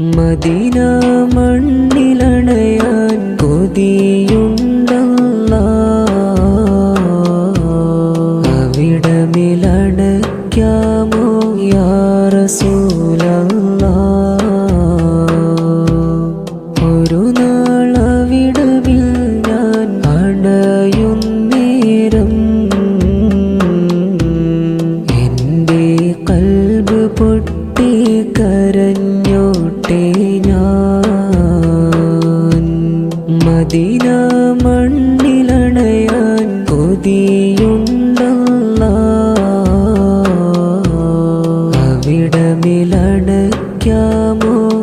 Medina മണ്ണിലണയാൻ കൊതിയുണ്ടല്ല. അവിടമിലണയ്ക്കാമോ യാ റസൂലല്ല. ഒരു നാളവിടവിൽ ഞാൻ എന്റെ കൽബ് പൊട്ടി കരഞ്ഞോട്ടെ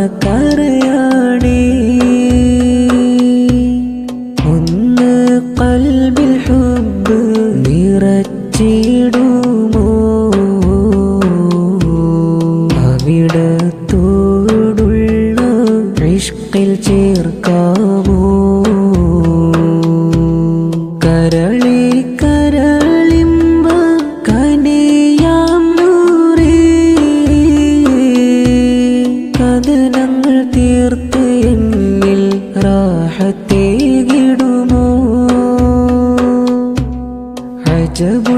പാപക്കറയാണേ ഒന്ന് കൽബിൽ ഹുബ് നിറച്ചിടുമോ? അവിടത്തോടുള്ള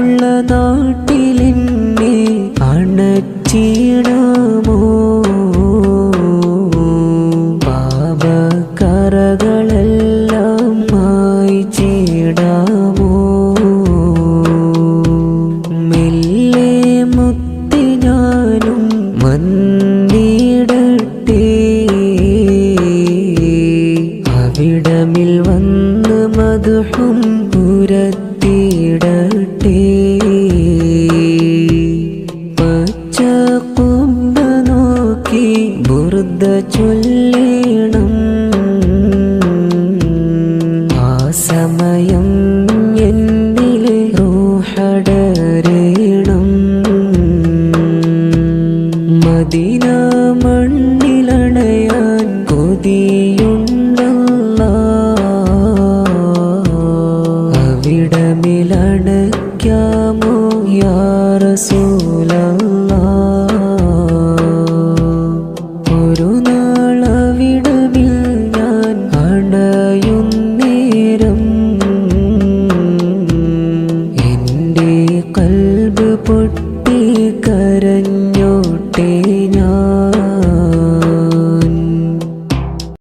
അജബുള്ള നാട്ടിലെന്നെ അണച്ചിടാമോ പാപക്കറകളെല്ലാം മായ്ച്ചിടാമോ മെല്ലെ മുത്തി ഞാനും വന്നിടട്ടെ അവിടമിൽ വന്ന് മധുഹും പുരത്തിടട്ടെ റൂഹടരേണം മദീന മണ്ണിലണയാൻ കൊതിയുണ്ടല്ല good.